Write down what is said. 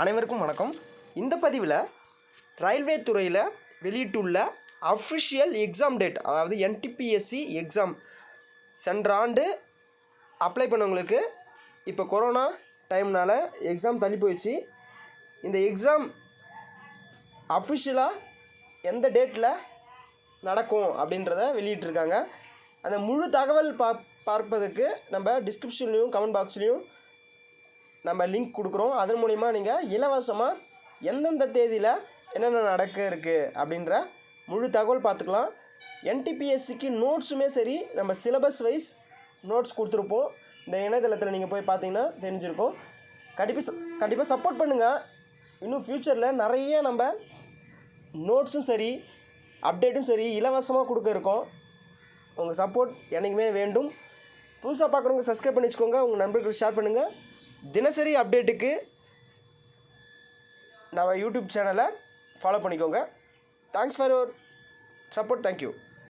அனைவருக்கும் வணக்கம். இந்த பதிவில் ரயில்வே துறையில் வெளியிட்டுள்ள அஃபிஷியல் எக்ஸாம் டேட் அதாவது என்டிபிஎஸ்சி எக்ஸாம் சென்ற ஆண்டு அப்ளை பண்ணவங்களுக்கு இப்போ கொரோனா டைம்னால் எக்ஸாம் தள்ளி போயிடுச்சு. இந்த எக்ஸாம் அஃபிஷியலாக எந்த டேட்டில் நடக்கும் அப்படின்றத வெளியிட்டிருக்காங்க. அந்த முழு தகவல் பா பார்ப்பதற்கு நம்ம டிஸ்கிரிப்ஷன்லேயும் கமெண்ட் பாக்ஸ்லேயும் நம்ம லிங்க் கொடுக்குறோம். அதன் மூலிமா நீங்கள் இலவசமாக எந்தெந்த தேதியில் என்னென்ன நடக்க இருக்குது அப்படின்ற முழு தகவல் பார்த்துக்கலாம். என்டிபிஎஸ்சிக்கு நோட்ஸுமே சரி நம்ம சிலபஸ் வைஸ் நோட்ஸ் கொடுத்துருப்போம். இந்த இணையதளத்தில் நீங்கள் போய் பார்த்தீங்கன்னா தெரிஞ்சிருக்கும். கண்டிப்பாக கண்டிப்பாக சப்போர்ட் பண்ணுங்கள் இன்னும் ஃப்யூச்சரில் நிறைய நம்ம நோட்ஸும் சரி அப்டேட்டும் சரி இலவசமாக கொடுக்க இருக்கோம். உங்கள் சப்போர்ட் என்றைக்குமே வேண்டும். புதுசாக பார்க்குறவங்க சப்ஸ்கிரைப் பண்ணி வச்சுக்கோங்க. உங்கள் நண்பர்களுக்கு ஷேர் பண்ணுங்கள் தினசரி அப்டேட்டுக்கு நம்ம யூடியூப் சேனலை ஃபாலோ பண்ணிக்கோங்க. Thanks for your support thank you